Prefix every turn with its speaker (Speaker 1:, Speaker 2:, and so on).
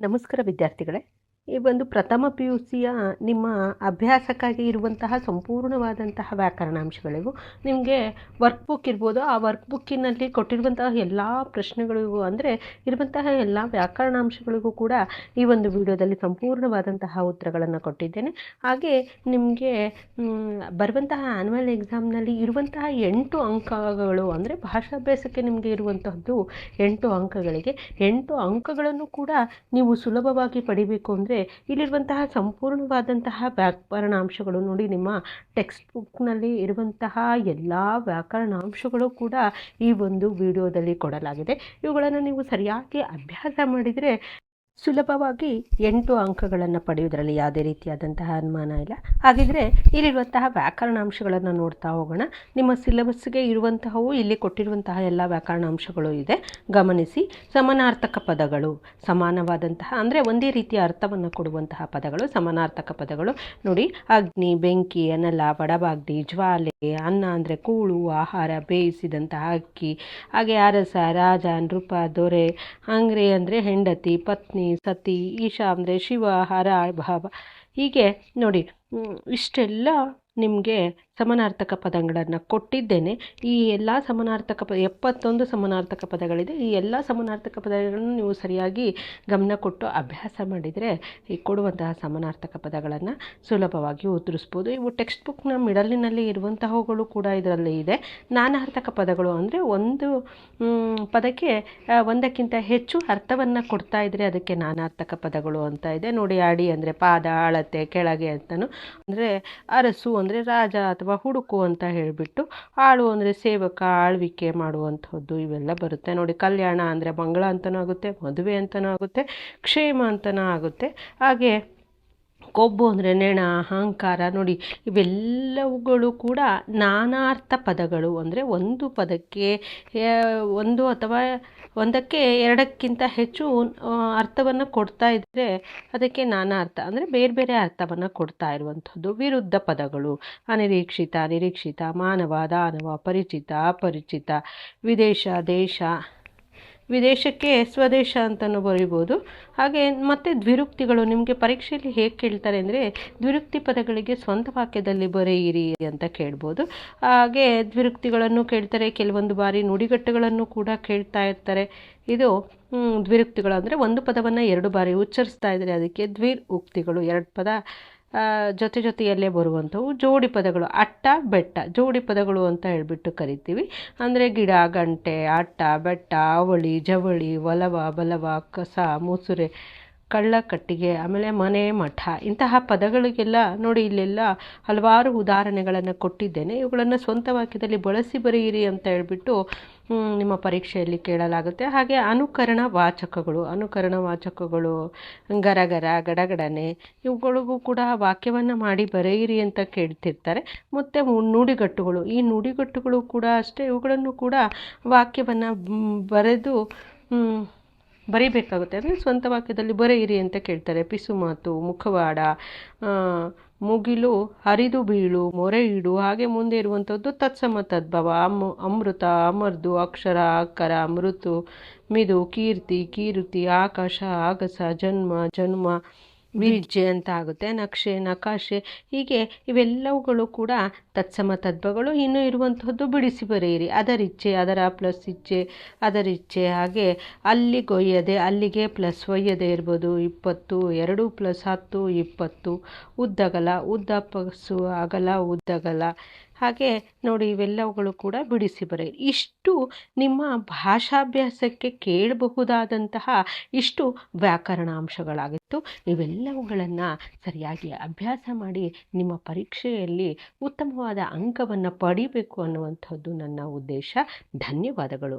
Speaker 1: ನಮಸ್ಕಾರ ವಿದ್ಯಾರ್ಥಿಗಳೇ. ಈ ಒಂದು ಪ್ರಥಮ ಪಿ ಯು ಸಿಯ ನಿಮ್ಮ ಅಭ್ಯಾಸಕ್ಕಾಗಿ ಇರುವಂತಹ ಸಂಪೂರ್ಣವಾದಂತಹ ವ್ಯಾಕರಣಾಂಶಗಳಿಗೂ ನಿಮಗೆ ವರ್ಕ್ ಬುಕ್ ಇರ್ಬೋದು, ಆ ವರ್ಕ್ ಬುಕ್ಕಿನಲ್ಲಿ ಕೊಟ್ಟಿರುವಂತಹ ಎಲ್ಲ ಪ್ರಶ್ನೆಗಳಿಗೂ ಅಂದರೆ ಇರುವಂತಹ ಎಲ್ಲ ವ್ಯಾಕರಣಾಂಶಗಳಿಗೂ ಕೂಡ ಈ ಒಂದು ವಿಡಿಯೋದಲ್ಲಿ ಸಂಪೂರ್ಣವಾದಂತಹ ಉತ್ತರಗಳನ್ನು ಕೊಟ್ಟಿದ್ದೇನೆ. ಹಾಗೆ ನಿಮಗೆ ಬರುವಂತಹ ಆನ್ಯುವಲ್ ಎಕ್ಸಾಮ್ನಲ್ಲಿ ಇರುವಂತಹ ಎಂಟು ಅಂಕಗಳು ಅಂದರೆ ಭಾಷಾಭ್ಯಾಸಕ್ಕೆ ನಿಮಗೆ ಇರುವಂತಹದ್ದು ಎಂಟು ಅಂಕಗಳಿಗೆ. ಎಂಟು ಅಂಕಗಳನ್ನು ಕೂಡ ನೀವು ಸುಲಭವಾಗಿ ಪಡಿಬೇಕು ಅಂದರೆ ಇಲ್ಲಿರುವಂತಹ ಸಂಪೂರ್ಣವಾದಂತಹ ವ್ಯಾಕರಣಾಂಶಗಳು ನೋಡಿ ನಿಮ್ಮ ಟೆಕ್ಸ್ಟ್ ಬುಕ್ನಲ್ಲಿ ಇರುವಂತಹ ಎಲ್ಲ ವ್ಯಾಕರಣಾಂಶಗಳು ಕೂಡ ಈ ಒಂದು ವಿಡಿಯೋದಲ್ಲಿ ಕೊಡಲಾಗಿದೆ. ಇವುಗಳನ್ನು ನೀವು ಸರಿಯಾಗಿ ಅಭ್ಯಾಸ ಮಾಡಿದರೆ ಸುಲಭವಾಗಿ ಎಂಟು ಅಂಕಗಳನ್ನು ಪಡೆಯುವುದರಲ್ಲಿ ಯಾವುದೇ ರೀತಿಯಾದಂತಹ ಅನುಮಾನ ಇಲ್ಲ. ಹಾಗಿದ್ರೆ ಇಲ್ಲಿರುವಂತಹ ವ್ಯಾಕರಣಾಂಶಗಳನ್ನು ನೋಡ್ತಾ ಹೋಗೋಣ. ನಿಮ್ಮ ಸಿಲೆಬಸ್ಗೆ ಇರುವಂತಹವು ಇಲ್ಲಿ ಕೊಟ್ಟಿರುವಂತಹ ಎಲ್ಲ ವ್ಯಾಕರಣಾಂಶಗಳು ಇದೆ. ಗಮನಿಸಿ, ಸಮಾನಾರ್ಥಕ ಪದಗಳು, ಸಮಾನವಾದಂತಹ, ಅಂದರೆ ಒಂದೇ ರೀತಿಯ ಅರ್ಥವನ್ನು ಕೊಡುವಂತಹ ಪದಗಳು, ಸಮಾನಾರ್ಥಕ ಪದಗಳು. ನೋಡಿ, ಅಗ್ನಿ, ಬೆಂಕಿ, ಅನಲ ಬಡಬಾಗ್ದಿ ಜ್ವಾಲೆ. ಅನ್ನ ಅಂದರೆ ಕೂಳು, ಆಹಾರ ಬೇಯಿಸಿದಂಥ ಅಕ್ಕಿ, ಹಾಗೆ ಅರಸ, ರಾಜ, ನೃಪ, ದೊರೆ ಅಂಗ್ರೆ ಅಂದರೆ ಹೆಂಡತಿ, ಪತ್ನಿ, ಸತಿ, ಈಶಾ ಅಂದರೆ ಶಿವ, ಹರ, ಭಾವ. ಹೀಗೆ ನೋಡಿ ಇಷ್ಟೆಲ್ಲ ನಿಮಗೆ ಸಮಾನಾರ್ಥಕ ಪದಗಳನ್ನು ಕೊಟ್ಟಿದ್ದೇನೆ. ಈ ಎಲ್ಲ ಸಮನಾರ್ಥಕ ಪ, ಎಪ್ಪತ್ತೊಂದು ಸಮನಾರ್ಥಕ ಪದಗಳಿದೆ. ಈ ಎಲ್ಲ ಸಮಾನಾರ್ಥಕ ಪದಗಳನ್ನು ನೀವು ಸರಿಯಾಗಿ ಗಮನ ಕೊಟ್ಟು ಅಭ್ಯಾಸ ಮಾಡಿದರೆ ಈ ಕೊಡುವಂತಹ ಸಮನಾರ್ಥಕ ಪದಗಳನ್ನು ಸುಲಭವಾಗಿ ಉದುರಿಸ್ಬೋದು ಇವು ಟೆಕ್ಸ್ಟ್ ಬುಕ್ನ ಮಿಡಲಿನಲ್ಲಿ ಇರುವಂತಹವುಗಳು ಕೂಡ ಇದರಲ್ಲಿ ಇದೆ. ನಾನಾರ್ಥಕ ಪದಗಳು ಅಂದರೆ ಒಂದು ಪದಕ್ಕೆ ಒಂದಕ್ಕಿಂತ ಹೆಚ್ಚು ಅರ್ಥವನ್ನು ಕೊಡ್ತಾ ಇದ್ದರೆ ಅದಕ್ಕೆ ನಾನಾರ್ಥಕ ಪದಗಳು ಅಂತ ಇದೆ. ನೋಡಿ ಅಡಿ ಅಂದರೆ ಪಾದ, ಅಳತೆ, ಕೆಳಗೆ ಅಂತಲೂ ಅಂದರೆ ಅರಸು ಅಂದರೆ ರಾಜ ಅಥವಾ ಹುಡುಕು ಅಂತ ಹೇಳಿಬಿಟ್ಟು ಆಳು ಅಂದರೆ ಸೇವಕ, ಆಳ್ವಿಕೆ ಮಾಡುವಂಥದ್ದು ಇವೆಲ್ಲ ಬರುತ್ತೆ. ನೋಡಿ, ಕಲ್ಯಾಣ ಅಂದರೆ ಮಂಗಳ ಅಂತಲೂ ಆಗುತ್ತೆ, ಮದುವೆ ಅಂತಲೂ ಆಗುತ್ತೆ, ಕ್ಷೇಮ ಅಂತಲೂ ಆಗುತ್ತೆ. ಹಾಗೆ ಕೊಬ್ಬು ಅಂದರೆ ನೆಣ, ಅಹಂಕಾರ ನೋಡಿ ಇವೆಲ್ಲವುಗಳು ಕೂಡ ನಾನಾರ್ಥ ಪದಗಳು. ಅಂದರೆ ಒಂದು ಪದಕ್ಕೆ ಒಂದು ಅಥವಾ ಒಂದಕ್ಕೆ ಎರಡಕ್ಕಿಂತ ಹೆಚ್ಚು ಅರ್ಥವನ್ನು ಕೊಡ್ತಾ ಇದ್ದರೆ ಅದಕ್ಕೆ ನಾನಾ ಅರ್ಥ ಅಂದರೆ ಬೇರೆ ಬೇರೆ ಅರ್ಥವನ್ನು ಕೊಡ್ತಾ ಇರುವಂಥದ್ದು. ವಿರುದ್ಧ ಪದಗಳು, ಅನಿರೀಕ್ಷಿತ ನಿರೀಕ್ಷಿತ ಮಾನವ, ದಾನವ, ಪರಿಚಿತ, ಅಪರಿಚಿತ, ವಿದೇಶ, ದೇಶ. ವಿದೇಶಕ್ಕೆ ಸ್ವದೇಶ ಅಂತಲೂ ಬರೀಬೋದು. ಹಾಗೆ ಮತ್ತು ದ್ವಿರುಕ್ತಿಗಳು ನಿಮಗೆ ಪರೀಕ್ಷೆಯಲ್ಲಿ ಹೇಗೆ ಕೇಳ್ತಾರೆ ಅಂದರೆ ದ್ವಿರುಕ್ತಿ ಪದಗಳಿಗೆ ಸ್ವಂತ ವಾಕ್ಯದಲ್ಲಿ ಬರೆಯಿರಿ ಅಂತ ಕೇಳ್ಬೋದು. ಹಾಗೆ ದ್ವಿರುಕ್ತಿಗಳನ್ನು ಕೇಳ್ತಾರೆ, ಕೆಲವೊಂದು ಬಾರಿ ನುಡಿಗಟ್ಟುಗಳನ್ನು ಕೂಡ ಕೇಳ್ತಾ ಇರ್ತಾರೆ. ಇದು ದ್ವಿರುಕ್ತಿಗಳು ಅಂದರೆ ಒಂದು ಪದವನ್ನು ಎರಡು ಬಾರಿ ಉಚ್ಚರಿಸ್ತಾ ಇದ್ದರೆ ಅದಕ್ಕೆ ದ್ವಿರುಕ್ತಿಗಳು, ಎರಡು ಪದ. ಜೊತೆ ಜೊತೆಯಲ್ಲೇ ಬರುವಂಥವು ಜೋಡಿ ಪದಗಳು, ಅಟ್ಟ, ಬೆಟ್ಟ. ಜೋಡಿ ಪದಗಳು ಅಂತ ಹೇಳಿಬಿಟ್ಟು ಕರಿತೀವಿ. ಅಂದರೆ ಗಿಡ, ಗಂಟೆ, ಅಟ್ಟ, ಬೆಟ್ಟ, ಅವಳಿ, ಜವಳಿ ಒಲವ ಬಲವ, ಕಸ, ಮುಸುರೆ. ಕಳ್ಳ ಕಟ್ಟಿಗೆ, ಆಮೇಲೆ ಮನೆ ಮಠ, ಇಂತಹ ಪದಗಳಿಗೆಲ್ಲ ನೋಡಿ ಇಲ್ಲೆಲ್ಲ ಹಲವಾರು ಉದಾಹರಣೆಗಳನ್ನು ಕೊಟ್ಟಿದ್ದೇನೆ. ಇವುಗಳನ್ನು ಸ್ವಂತ ವಾಕ್ಯದಲ್ಲಿ ಬಳಸಿ ಬರೆಯಿರಿ ಅಂತ ಹೇಳ್ಬಿಟ್ಟು ನಿಮ್ಮ ಪರೀಕ್ಷೆಯಲ್ಲಿ ಕೇಳಲಾಗುತ್ತೆ. ಹಾಗೆ ಅನುಕರಣ ವಾಚಕಗಳು ಅನುಕರಣ ವಾಚಕಗಳು ಗರಗರ ಗಡಗಡನೆ, ಇವುಗಳಿಗೂ ಕೂಡ ವಾಕ್ಯವನ್ನು ಮಾಡಿ ಬರೆಯಿರಿ ಅಂತ ಕೇಳ್ತಿರ್ತಾರೆ. ಮತ್ತು ನುಡಿಗಟ್ಟುಗಳು, ಈ ನುಡಿಗಟ್ಟುಗಳು ಕೂಡ ಅಷ್ಟೇ, ಇವುಗಳನ್ನು ಕೂಡ ವಾಕ್ಯವನ್ನು ಬರೆದು ಬರೀಬೇಕಾಗುತ್ತೆ. ಅಂದರೆ ಸ್ವಂತ ವಾಕ್ಯದಲ್ಲಿ ಬರೆಯಿರಿ ಅಂತ ಕೇಳ್ತಾರೆ. ಪಿಸು ಮಾತು, ಮುಖವಾಡ ಮುಗಿಲು, ಹರಿದು ಬೀಳು, ಮೊರೆ ಇಡು, ಹಾಗೆ ಮುಂದೆ ಇರುವಂಥದ್ದು ತತ್ಸಮ ತದ್ಭವ, ಅಮ್, ಅಮೃತ, ಅಮರ್ದು, ಅಕ್ಷರ, ಅಕ್ಕರ, ಮೃತು, ಮಿದು, ಕೀರ್ತಿ, ಕೀರುತಿ, ಆಕಾಶ, ಆಗಸ, ಜನ್ಮ ಜನ್ಮ ವಿಜ್ಜೆ ಅಂತ ಆಗುತ್ತೆ ನಕ್ಷೆ, ನಕಾಶೆ, ಹೀಗೆ ಇವೆಲ್ಲವುಗಳು ಕೂಡ ತತ್ಸಮ ತದ್ಭಗಳು. ಇನ್ನೂ ಇರುವಂತಹದ್ದು ಬಿಡಿಸಿ ಬರೆಯಿರಿ. ಅದರಿಚ್ಛೆ ಅದರ ಪ್ಲಸ್ ಇಚ್ಛೆ ಅದರಿಚ್ಛೆ ಹಾಗೆ ಅಲ್ಲಿಗೊಯ್ಯದೆ ಅಲ್ಲಿಗೆ ಪ್ಲಸ್ ಒಯ್ಯದೆ ಇರ್ಬೋದು. ಇಪ್ಪತ್ತು, ಎರಡು ಪ್ಲಸ್ ಹತ್ತು, ಇಪ್ಪತ್ತು. ಉದ್ದಗಲ, ಉದ್ದ ಪ್ಲಸ್ಸು ಅಗಲ, ಉದ್ದಗಲ. ಹಾಗೆ ನೋಡಿ ಇವೆಲ್ಲವುಗಳು ಕೂಡ ಬಿಡಿಸಿ ಬರೆಯಿರಿ ಇಷ್ಟು ನಿಮ್ಮ ಭಾಷಾಭ್ಯಾಸಕ್ಕೆ ಕೇಳಬಹುದಾದಂತಹ ಇಷ್ಟು ವ್ಯಾಕರಣಾಂಶಗಳಾಗಿತ್ತು. ಇವೆಲ್ಲವುಗಳನ್ನು ಸರಿಯಾಗಿ ಅಭ್ಯಾಸ ಮಾಡಿ ನಿಮ್ಮ ಪರೀಕ್ಷೆಯಲ್ಲಿ ಉತ್ತಮವಾದ ಅಂಕವನ್ನು ಪಡಿಬೇಕು ಅನ್ನುವಂಥದ್ದು ನನ್ನ ಉದ್ದೇಶ. ಧನ್ಯವಾದಗಳು.